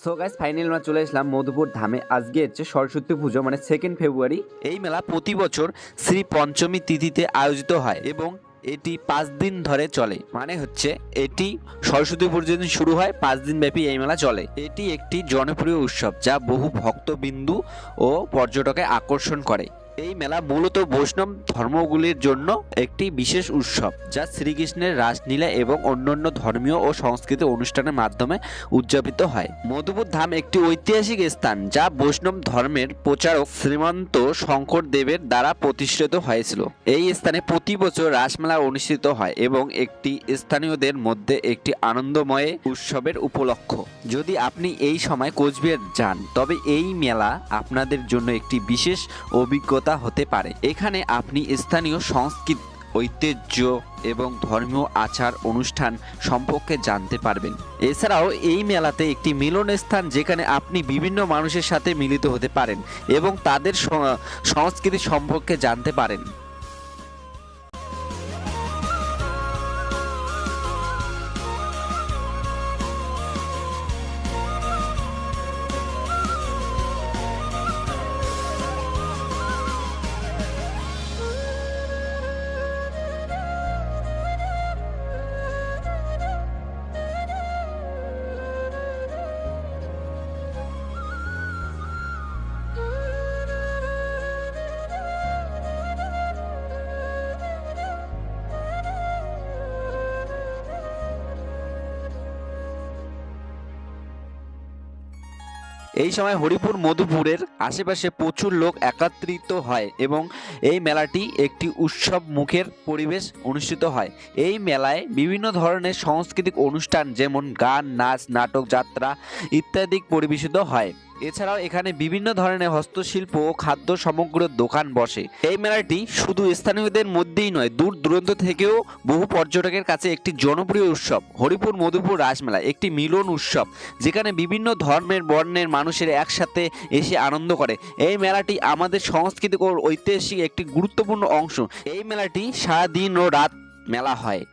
So guys final আমরা চলে এসলাম মধুপুর ধামে। আজকে হচ্ছে সরস্বতী পুজো মানে সেকেন্ড ফেব্রুয়ারি এই মেলা প্রতি বছর শ্রী পঞ্চমী তিথিতে আয়োজিত হয় এবং এটি পাঁচ দিন ধরে চলে। মানে হচ্ছে এটি সরস্বতী পুজো দিন শুরু হয়, পাঁচ দিন ব্যাপী এই মেলা চলে। এটি একটি জনপ্রিয় উৎসব যা বহু ভক্তবিন্দু ও পর্যটকে আকর্ষণ করে। এই মেলা মূলত বৈষ্ণব ধর্মগুলির জন্য একটি বিশেষ উৎসব, যা শ্রীকৃষ্ণের রাসলীলা এবং অন্যান্য ধর্মীয় ও সংস্কৃতি অনুষ্ঠানের মাধ্যমে উদযাপিত হয়। মধুপুর ধাম একটি ঐতিহাসিক স্থান, যা বৈষ্ণব ধর্মের প্রচারক শ্রীমন্ত শঙ্কর দেবের দ্বারা প্রতিষ্ঠিত হয়েছিল। এই স্থানে প্রতি বছর রাসমেলা অনুষ্ঠিত হয় এবং একটি স্থানীয়দের মধ্যে একটি আনন্দময় উৎসবের উপলক্ষ। যদি আপনি এই সময় কোচবিহার যান, তবে এই মেলা আপনাদের জন্য একটি বিশেষ অভিজ্ঞতা হতে পারে। এখানে আপনি স্থানীয় সংস্কৃত, ঐতিহ্য এবং ধর্মীয় আচার অনুষ্ঠান সম্পর্কে জানতে পারবেন। এছাড়াও এই মেলাতে একটি মিলন স্থান যেখানে আপনি বিভিন্ন মানুষের সাথে মিলিত হতে পারেন এবং তাদের সংস্কৃতি সম্পর্কে জানতে পারেন। এই সময় হরিপুর মধুপুরের আশেপাশে প্রচুর লোক একত্রিত হয় এবং এই মেলাটি একটি উৎসব মুখের পরিবেশ অনুষ্ঠিত হয়। এই মেলায় বিভিন্ন ধরনের সাংস্কৃতিক অনুষ্ঠান যেমন গান, নাচ, নাটক, যাত্রা ইত্যাদি পরিবেশিত হয়। এছাড়াও এখানে বিভিন্ন ধরনের হস্তশিল্প ও খাদ্য সামগ্রীর দোকান বসে। এই মেলাটি শুধু স্থানীয়দের মধ্যেই নয়, দূর দূরান্ত থেকেও বহু পর্যটকের কাছে একটি জনপ্রিয় উৎসব, হরিপুর মধুপুর রাসমেলা, একটি মিলন উৎসব, যেখানে বিভিন্ন ধর্মের, বর্ণের মানুষের একসাথে এসে আনন্দ করে। এই মেলাটি আমাদের সাংস্কৃতিক ও ঐতিহাসিক একটি গুরুত্বপূর্ণ অংশ। এই মেলাটি সারাদিন ও রাত মেলা হয়।